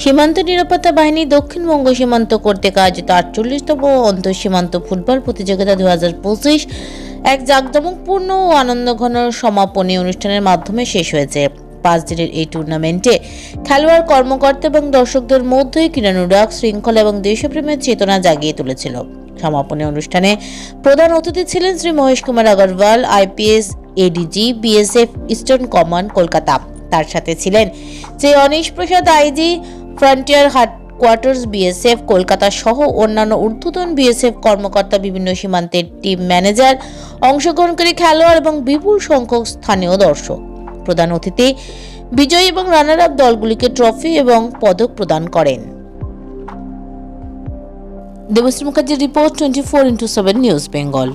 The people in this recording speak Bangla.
সীমান্ত নিরাপত্তা বাহিনী দক্ষিণবঙ্গ সীমান্ত করতে আয়োজিত আটচল্লিশতম অন্তঃ সীমান্ত ফুটবল প্রতিযোগিতা দু হাজার পঁচিশ এক জাঁকজমকপূর্ণ ও আনন্দঘন সমাপনী অনুষ্ঠানের মাধ্যমে শেষ হয়েছে। পাঁচ দিনের এই টুর্নামেন্টে খেলোয়াড়, কর্মকর্তা এবং দর্শকদের মধ্যে ক্রীড়ানুরাগ শৃঙ্খলা এবং দেশপ্রেমের চেতনা জাগিয়ে তুলেছিল। সমাপনী অনুষ্ঠানে প্রধান অতিথি ছিলেন Shri Mahesh Kumar Agarwal, IPS, ADG, BSF, eastern command, Kolkata. তার সাথে ছিলেন Shri Anish Prasad, IG frontier headquarters BSF Kolkata সহ অন্যান্য ঊর্ধ্বতন বিএসএফ কর্মকর্তা বিভিন্ন সীমান্তের টিম ম্যানেজার অংশগ্রহণকারী খেলোয়াড় এবং বিপুল সংখ্যক স্থানীয় দর্শক। প্রধান অতিথি বিজয়ী এবং রানার আপ দলগুলিকে ট্রফি এবং পদক প্রদান করেন। দেবশ্রী মুখার্জির report twenty four into seven news Bengal